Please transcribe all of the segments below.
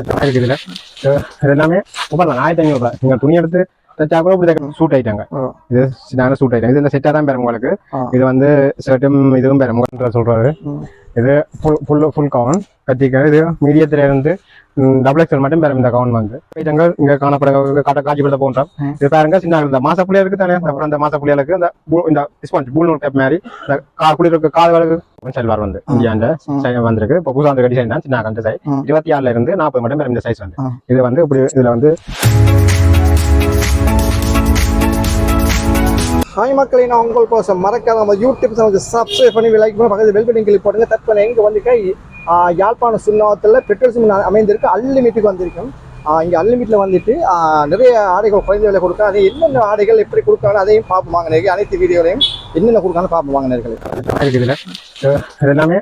இருக்கு இதுல இது எல்லாமே ஆயிரத்தி ஐநூறுபா நீங்கள் நீங்க துணி எடுத்து தைச்சா கூட இப்படி சூட் ஆயிட்டாங்க. இது சின்ன சூட் ஆயிட்டாங்க இது இந்த செட்டா தான் பெறும் உங்களுக்கு. இது வந்து ஷர்ட்டும் இதுவும் பெறும் சொல்றாரு. இது ஃபுல் ஃபுல் ஃபுல் கவுன் கத்திக்க இது மீடியத்துல இருந்து டபுள் எக்ஸ்எல் மட்டும் பெறும் இந்த கவுன் வந்து. ஐட்டங்கள் இங்க காணப்பட காட்ட காட்சிப்படுத்த போன்றோம். இது பாருங்க சின்ன இந்த மாச புள்ளியலுக்கு தானே அப்புறம் இந்த மாச புள்ளியலுக்கு இந்த இந்த ஸ்பாஞ்ச் பூல் நூல் கேப் மாதிரி இந்த கா குளிருக்கு காதுகளுக்கு செல்வார் வந்து இந்தியாண்ட வந்திருக்கு. இப்போ புதுசா வந்து டிசைன் தான் சின்ன கண்டு சைஸ். இருபத்தி ஆறுல இருந்து நாற்பது மட்டும் பெறும் இந்த சைஸ் வந்து. இது வந்து இப்படி இதுல வந்து ஹாய் மக்களை நான் உங்கள் கோசம் மறக்காத நம்ம யூடியூப் சேனல் சப்ஸ்கிரைப் பண்ணி லைக் பண்ணி பக்கத்தில் பெல் பட்டன் கிளிக் போடுங்க. தற்போது எங்கே வந்திருக்க? யாழ்ப்பாண சுண்ணாவத்தில் பெட்ரோல் சிம் அமைந்திருக்கு. அன்லிமிட்டுக்கு வந்திருக்கும் இங்கே அன்லிமிட்டில் வந்துட்டு நிறைய ஆடைகள் குறைந்த விலை கொடுக்க அது என்னென்ன ஆடைகள் எப்படி கொடுக்காங்க அதையும் பார்ப்போம் வாங்க அனைத்து வீடியோலையும் என்னென்ன கொடுக்கான்னு பார்ப்போம் வாங்கினீர்கள் எல்லாமே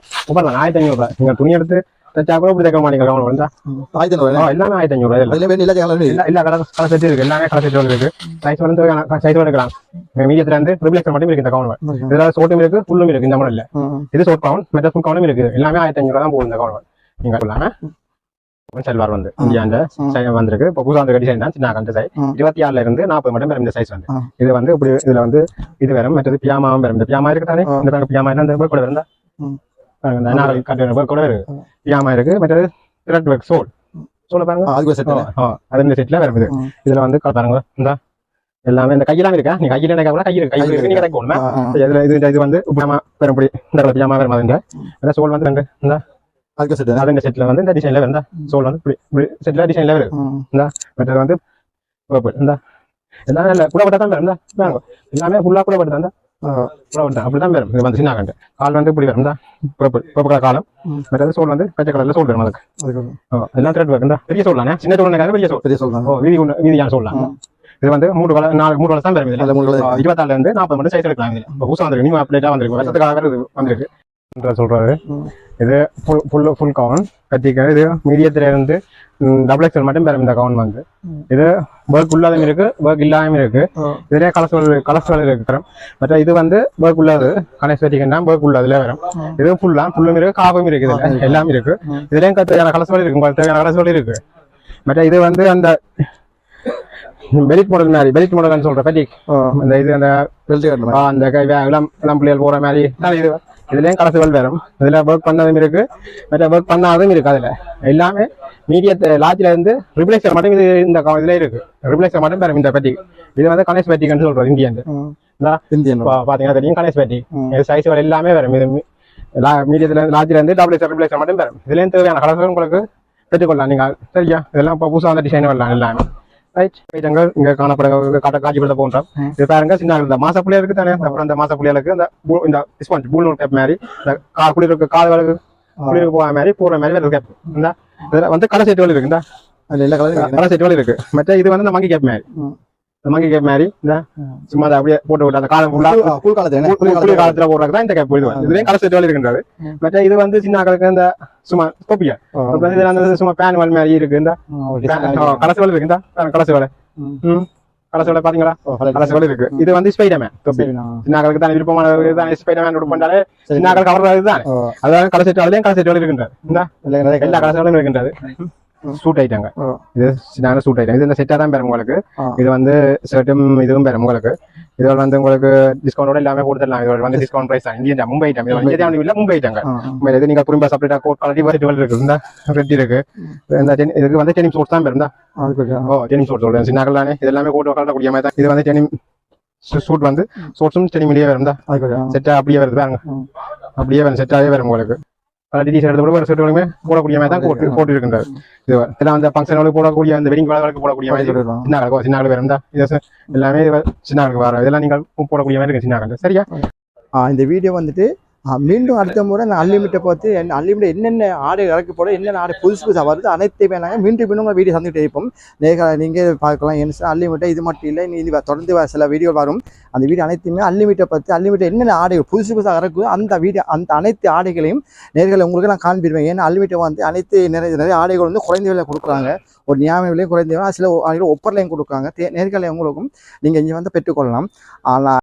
ஆயிரத்தி ஐநூறுபா நீங்கள் துணி எடுத்து கூட இப்படி தைக்க மாட்டீங்க கவுன் வந்தா. ஆயிரத்தி எல்லாமே ஆயிரத்தி ஐநூறு அதில் வேணும் இல்லை இல்ல செட் இருக்கு எல்லாமே கலர் செட் இருக்கு சைஸ் வந்து சைஸ் எடுக்கலாம். மீடியத்துல இருந்து மட்டும் இருக்கு இந்த கவுன் இதுல சோட்டும் இருக்கு ஃபுல்லும் இருக்கு இந்த மாடல்ல இது சோட் கவுன் மெட்ட ஃபுல் கவுனும் இருக்கு எல்லாமே ஆயிரத்தி ஐநூறு தான் போகுது இந்த கவுன் நீங்க சொல்லாம செல்வார் வந்து. இந்தியாண்ட வந்திருக்கு. இப்போ புதுசா வந்து டிசைன் தான் சின்ன கண்டு சைஸ். இருபத்தி ஆறுல இருந்து நாற்பது மட்டும் பெறும் இந்த சைஸ் வந்து. இது வந்து இப்படி இதுல வந்து இது வரும் மற்றது பியாமாவும் வரும் இந்த பியாமா இருக்கு தானே ஆ. இந்த பியாமா என்ன கூட இருந்தா இந்த கூட இருக்கு. பியாமா இருக்கு. மற்றது ஒர்க் சோல் சோல பாருங்க. அதுக்கு செட் அது இந்த செட்ல ம். இதுல வந்து பாருங்க இந்த. எல்லாமே இந்த கையெல்லாம் இருக்கா? நீ கையில நினைக்க கூட கை இருக்கு. கை இருக்கு. நீங்க தைக்கணும் இதுல இது இது வந்து இந்த வரும் அதுங்க இந்த சோல் வந்து ரெண்டு இந்த. அதுக்கு செட் அது இந்த செட்ல வந்து இந்த டிசைன்ல வரும் இந்த சோல் வந்து செட்ல டிசைன்ல வரும் மற்றது வந்து. இந்த. எல்லாமே இந்த. எல்லாமே ஃபுல்லா கூட அப்படிதான் வரும் இது வந்து சின்ன கண்டு கால் வந்து இப்படி வரும் கலர் காலம். மற்றது சோல் வந்து பச்சை கலர்ல சோல் வரும் அதுக்கு எல்லாம் த்ரெட் இந்த பெரிய சோல் தானே சின்ன சோல் பெரிய சோல் பெரிய சொல்றாங்க ஓ வீதி வீதியான சொல்லலாம். இது வந்து மூணு கலர் நாலு மூணு கலர் தான் வரும் இதுல மூணு இருபத்தாறுல இருந்து நாற்பது மட்டும் சைஸ் எடுக்கலாம் இதுல புதுசா வந்திருக்கு நியூ அப்டேட்டா வந்திருக்கு வருஷத்துக்காக வந்திருக்கு சொல்றாரு. இது ஃபுல் ஃபுல் ஃபுல் கவுன் கத்திக்க இது மீடியத்துல இருந்து டபுள் எக்ஸ்எல் மட்டும் பெறும் இந்த கவுன் வந்து. இது ஒர்க் உள்ளதும் இருக்கு ஒர்க் இல்லாம இருக்கு. இதுலயே கலஸ்ட்ரால் கலஸ்ட்ரால் இருக்கு தரும். மற்ற இது வந்து ஒர்க் உள்ளது. கனெக்டிவிட்டிங்கன்னா ஒர்க் உள்ளதுல வரும். இது ஃபுல்லா ஃபுல்லும் இருக்கு காவும் இருக்கு இதுல. எல்லாமே இருக்கு. இதுலயும் தேவையான கலஸ்ட்ரால் இருக்கு உங்களுக்கு தேவையான கலஸ்ட்ரால் இருக்கு. மற்ற இது வந்து அந்த பெலிட் மாடல் மாதிரி பெலிட் மாடல்னு சொல்ற பெட்டிக் அந்த இது அந்த அந்த இளம் இளம் பிள்ளைகள் போற மாதிரி. இது இதுலயும் கலசுகள் வரும் இதுல ஒர்க் பண்ணதும் இருக்கு. மற்ற ஒர்க் பண்ணாததும் இருக்கு அதுல. எல்லாமே மீடியத்தை லாட்ஜ்ல இருந்து ரிப்ளேக்சர் மட்டும் இது இந்த இதுல இருக்கு. ரிப்ளேக்சர் மட்டும் பெறும் இந்த பெட்டி இது வந்து கணேஷ் பெட்டிக்னு சொல்றோம் இந்தியன் இந்தியன் பாத்தீங்கன்னா தெரியும் கணேஷ் பெட்டி. ம். இது சைஸ் எல்லாமே வரும். இது மீடியத்துல லாட்ஜ்ல இருந்து டபுள் ரிப்ளேக்சர் மட்டும் பெறும் இதுலயும் தேவையான கலர்கள் உங்களுக்கு பெற்றுக்கொள்ளலாம். நீங்க சரியா? இதெல்லாம் இப்போ புதுசா வந்த டிசைன் வரலாம் எல்லாமே. ஐட்டங்கள் இங்க காணப்பட காட்ட காட்சிப்படுத்த போன்றோம். இது பாருங்க சின்ன இந்த மாச புள்ளியலுக்கு தானே. அப்புறம் இந்த மாச புள்ளியலுக்கு இந்த இந்த ஸ்பாஞ்ச் பூல் நூல் கேப் மாதிரி. இந்த கா குளிருக்கு காதுகளுக்கு குளிருக்கு போகிற மாதிரி போற மாதிரி வேற கேப் இந்த இதுல வந்து கலர் செட்டுகள் இருக்கு. இந்த அதுல கலரும் கலர் செட்டுகள் இருக்கு. மற்ற இது வந்து இந்த மங்கி கேப் மாதிரி. மங்கி கேப் மாதிரி இந்த சும்மா அப்படியே போட்டு விட்டு அந்த காலம் ஃபுல்லா கூழ் காலத்துல என்ன? கூழ் குளிர் காலத்துல காலத்துல போடுறது தான் இந்த கேப் இது. இதுலயும் கலர் செட்டுகள் இருக்கின்றது ம். மற்ற இது வந்து சின்ன ஆக்களுக்கு இந்த சும்மா. அப்புறம் இதுல அந்த சும்மா பேன் வால் மாதிரி இருக்கு. இந்த கலசு வேலை இருக்கு. இந்த கலசு வேலை. கலசு வேலை பாத்தீங்களா? கலசு வேலை இருக்கு. இது வந்து ஸ்பைடர்மேன் தொப்பி. சின்ன ஆக்களுக்கு தான் விருப்பமான தான். ஸ்பைடர்மேன் உடுப்பாண்டாலே. சின்ன ஆக்கள் கவர்றது தான். அதாவது செட் அதுலயும் செட் வேலை இருக்கின்றது இந்த எல்லா செட்டும் இருக்கின்றது சூட் ஐட்டங்க ஓ. இது சின்ன சூட் ஐட்டம் இது இந்த செட்டா தான் பெறும் உங்களுக்கு. இது வந்து ஷர்ட்டும் இதுவும் பெறும் உங்களுக்கு. இது வந்து உங்களுக்கு டிஸ்கவுண்டோட எல்லாமே கொடுத்துடலாம். இது வந்து டிஸ்கவுண்ட் பிரைஸ் தான். இந்தியன் மும்பை ஐட்டம் இது இந்தியா இல்ல மும்பை ஐட்டங்க உண்மையில இது நீங்க குறும்பா செப்பரேட்டா கோட் குவாலிட்டி வெரைட்டி இருக்கு. இந்த ரெட் இருக்கு. இந்த இதுக்கு வந்து டெனிம் சூட் தான் பெறும் தான். ஓ டெனிம் சூட் சொல்றேன். சின்ன தானே. இது எல்லாமே கோட் கூடிய மாதிரி தான். இது வந்து டெனிம் சூட் வந்து சூட்ஸும் டெனிம் இடையே வரும். தான் அதுக்கு ஓகே. ஆ. செட்டா அப்படியே வருது பாருங்க. அப்படியே வரும். செட்டாவே வரும் உங்களுக்கு. டீஷர்ட் எடுத்து கூட ஒரு செட்டுகளுமே போடக்கூடிய மாதிரி தான் போட்டு போட்டு இருக்கின்றது இது இதெல்லாம் அந்த ஃபங்க்ஷனுக்கு போடக்கூடிய அந்த வெட்டிங் விழாக்களுக்கு போடக்கூடிய மாதிரி. சின்ன கலக்கு சின்ன கலக்கு வரும் தான் இது எல்லாமே சின்ன கலக்கு இதெல்லாம் நீங்கள் போடக்கூடிய மாதிரி இருக்கு சின்ன கலக்கு சரியா? இந்த வீடியோ வந்துட்டு மீண்டும் அடுத்த முறை நான் அன்லிமிட்டை பார்த்து என் அன்லிமிட்டை என்னென்ன ஆடை இறக்க போட என்னென்ன ஆடை புதுசு புதுசாக வருது அனைத்தையுமே நாங்கள் மீண்டும் மீண்டும் உங்கள் வீடியோ சந்திட்டு இருப்போம். நேரில் நீங்கள் பார்க்கலாம் என்ன அன்லிமிட்டை இது மட்டும் இல்லை இனி வ- தொடர்ந்து சில வீடியோ வரும். அந்த வீடியோ அனைத்துமே அன்லிமிட்டை பார்த்து அன்லிமிட்டை என்னென்ன ஆடைகள் புதுசு புதுசாக இறக்குதோ அந்த வீடியோ அந்த அனைத்து ஆடைகளையும் நேர்களை உங்களுக்கு நான் காண்பிடுவேன் ஏன்னா அன்லிமிட்டை வந்து அனைத்து நிறைய நிறைய ஆடைகள் வந்து குறைந்த விலை கொடுக்குறாங்க. ஒரு நியாய விலையும் குறைந்த விலை சில ஆடைகள் ஒப்பர்லையும் கொடுக்குறாங்க. நேர்களை உங்களுக்கும் நீங்கள் இங்கே வந்து பெற்றுக்கொள்ளலாம். ஆனால்